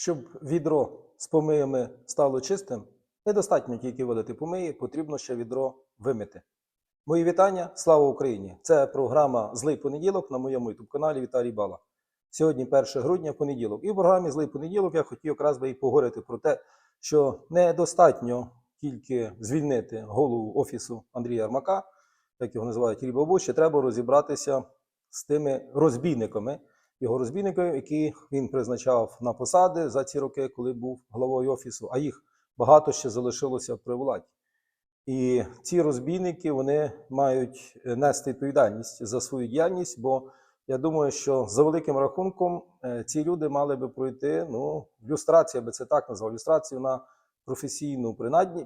Щоб відро з помиями стало чистим, недостатньо тільки видати помиї, потрібно ще відро вимити. Мої вітання, слава Україні! Це програма Злий понеділок на моєму youtube каналі Віталій Бала. Сьогодні 1 грудня, понеділок. І в програмі Злий понеділок я хотів якраз би і поговорити про те, що недостатньо тільки звільнити голову офісу Андрія Армака, як його називають Рібабу, ще треба розібратися з тими розбійниками, його розбійників, яких він призначав на посади за ці роки, коли був главою офісу, а їх багато ще залишилося при владі. І ці розбійники вони мають нести відповідальність за свою діяльність, бо я думаю, що за великим рахунком е, ці люди мали би пройти ну, люстрацію, я би це так назвав, люстрацію на професійну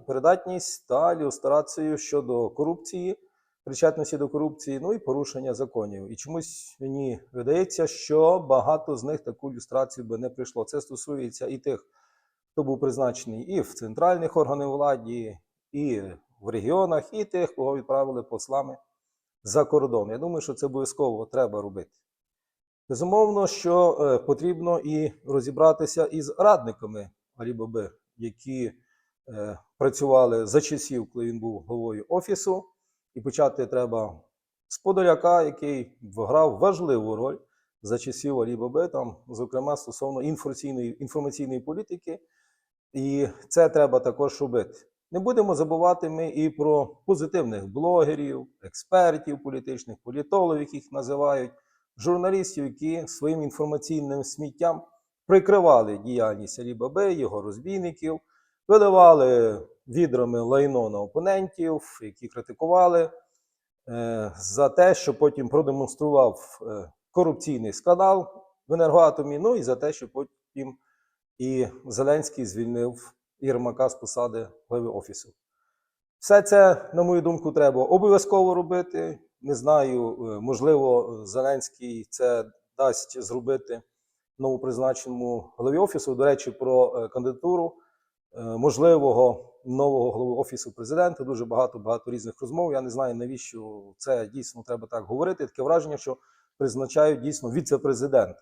придатність та люстрацію щодо корупції, причетності до корупції, ну і порушення законів. І чомусь мені видається, що багато з них таку люстрацію би не прийшло. Це стосується і тих, хто був призначений і в центральних органах владі, і в регіонах, і тих, кого відправили послами за кордон. Я думаю, що це обов'язково треба робити. Безумовно, що е, потрібно і розібратися із радниками Алібаби, які е, працювали за часів, коли він був головою офісу, і почати треба з Подоляка, який грав важливу роль за часів Алібаби, там, зокрема стосовно інформаційної, інформаційної політики, і це треба також робити. Не будемо забувати ми і про позитивних блогерів, експертів політичних, політологів, яких називають, журналістів, які своїм інформаційним сміттям прикривали діяльність Алібаби, його розбійників, виливали відрами лайно на опонентів, які критикували е, за те, що потім продемонстрував е, корупційний скандал в енергоатомі, ну і за те, що потім і Зеленський звільнив Єрмака з посади голови офісу. Все це, на мою думку, треба обов'язково робити. Не знаю, е, можливо, Зеленський це дасть зробити новопризначеному голові офісу. До речі, про кандидатуру можливого нового голови офісу президента. Дуже багато багато різних розмов. Я не знаю, навіщо це дійсно треба так говорити. Таке враження, що призначають дійсно віце-президент.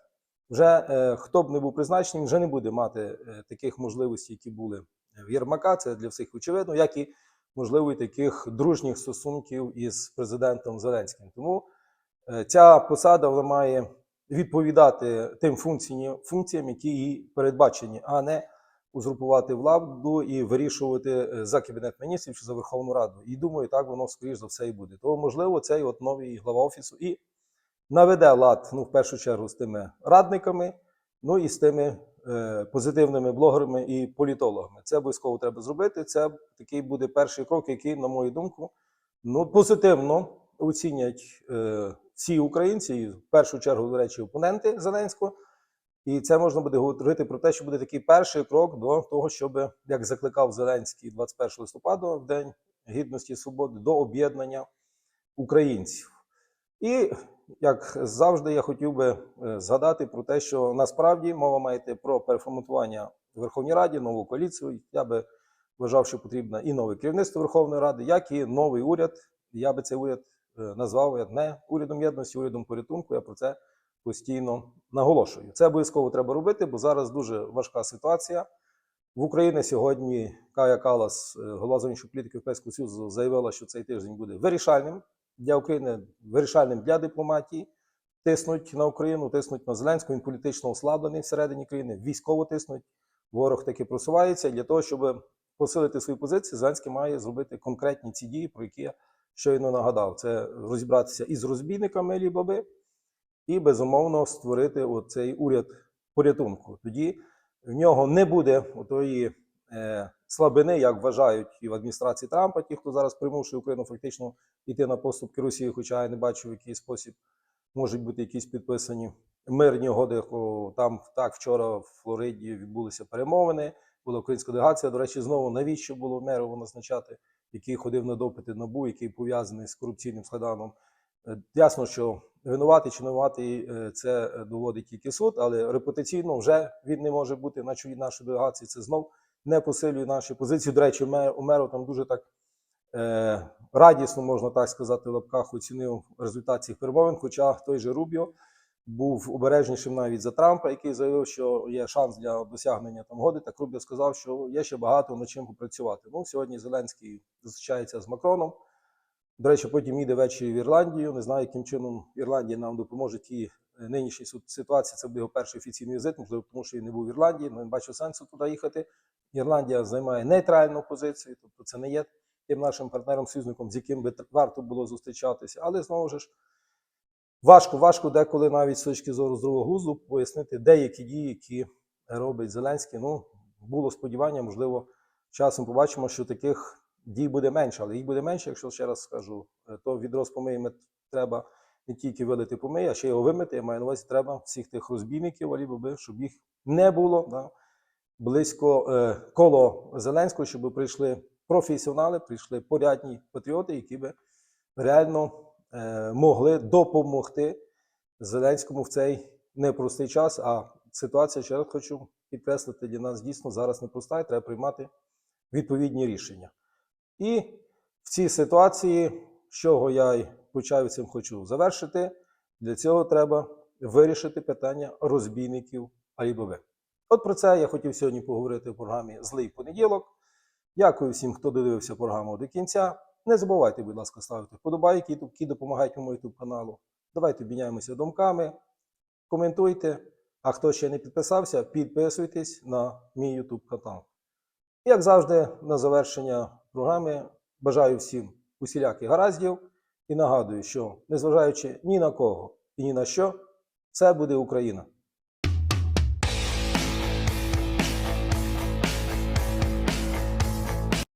Вже е, хто б не був призначений, вже не буде мати е, таких можливостей, які були в Єрмака. Це для всіх очевидно, як і можливо і таких дружніх стосунків із президентом Зеленським. Тому е, ця посада вона має відповідати тим функціям, функціям, які їй передбачені, а не узурпувати владу і вирішувати е, за кабінет міністрів чи за Верховну Раду. І думаю, так воно скоріш за все і буде. Тому можливо, цей от новий глава офісу і наведе лад, ну, в першу чергу, з тими радниками, ну і з тими е, позитивними блогерами і політологами. Це обов'язково треба зробити. Це такий буде перший крок, який, на мою думку, ну, позитивно оцінять е, всі українці, і в першу чергу, до речі, опоненти Зеленського. І це можна буде говорити про те, що буде такий перший крок до того, щоб, як закликав Зеленський 21 листопада, в День Гідності і Свободи, до об'єднання українців. І як завжди, я хотів би е, згадати про те, що насправді мова має йти про переформатування в Верховній Раді, нову коаліцію. Я би вважав, що потрібно і нове керівництво Верховної Ради, як і новий уряд. Я би цей уряд е, назвав не урядом єдності, урядом порятунку. Я про це постійно наголошую. Це обов'язково треба робити, бо зараз дуже важка ситуація. В Україні сьогодні Кая Калас, е, голова зовнішньої політики Європейського Союзу, заявила, що цей тиждень буде вирішальним для України, вирішальним для дипломатії. Тиснуть на Україну, тиснуть на Зеленського, він політично ослаблений всередині країни, військово тиснуть. Ворог таки просувається. Для того, щоб посилити свої позиції, Зеленський має зробити конкретні ці дії, про які я щойно нагадав. Це розібратися із розбійниками Лібаби і безумовно створити оцей уряд порятунку. Тоді в нього не буде отої е, слабини, як вважають і в адміністрації Трампа, ті, хто зараз примушує Україну фактично йти на поступки Росії, хоча я не бачу, в який спосіб можуть бути якісь підписані мирні угоди. Там так вчора в Флориді відбулися перемовини. Була українська делегація. До речі, знову навіщо було Мерова назначати, який ходив на допити набу, який пов'язаний з корупційним складаном. Ясно, що винуватий чи винуватий е, це е, доводить тільки суд, але репутаційно вже він не може бути на чолі нашої делегації. Це знов не посилює наші позиції. До речі, Ме- Умеров там дуже так е, радісно, можна так сказати, в лапках оцінив результат цих перемовин. Хоча той же Рубіо був обережнішим навіть за Трампа, який заявив, що є шанс для досягнення там годи. Так Рубіо сказав, що є ще багато над чим попрацювати. Ну, сьогодні Зеленський зустрічається з Макроном. До речі, потім їде ввечері в Ірландію. Не знаю, яким чином Ірландія нам допоможе тій нинішній ситуації. Це буде його перший офіційний візит, можливо, тому що він не був в Ірландії, але не бачу сенсу туди їхати. Ірландія займає нейтральну позицію, тобто це не є тим нашим партнером-союзником, з яким би варто було зустрічатися. Але знову ж важко, важко деколи навіть з точки зору здорового глузду пояснити деякі дії, які робить Зеленський. Ну, було сподівання, можливо, часом побачимо, що таких дій буде менше, але їх буде менше, якщо ще раз скажу, е, то відро з помиями треба не тільки вилити помиї, а ще його вимити. Я маю на увазі, треба всіх тих розбійників, алібаби, щоб їх не було да, близько е, коло Зеленського, щоб прийшли професіонали, прийшли порядні патріоти, які би реально е, могли допомогти Зеленському в цей непростий час. А ситуація, ще раз хочу підкреслити, для нас дійсно зараз непроста, і треба приймати відповідні рішення. І в цій ситуації, з чого я й почав цим хочу завершити, для цього треба вирішити питання розбійників Алібаби. От про це я хотів сьогодні поговорити в програмі Злий понеділок. Дякую всім, хто додивився програму до кінця. Не забувайте, будь ласка, ставити вподобайки, які допомагають моєму YouTube каналу. Давайте обміняємося думками, коментуйте. А хто ще не підписався, підписуйтесь на мій YouTube канал. Як завжди, на завершення програми бажаю всім усіляких гараздів і нагадую, що незважаючи ні на кого і ні на що, це буде Україна.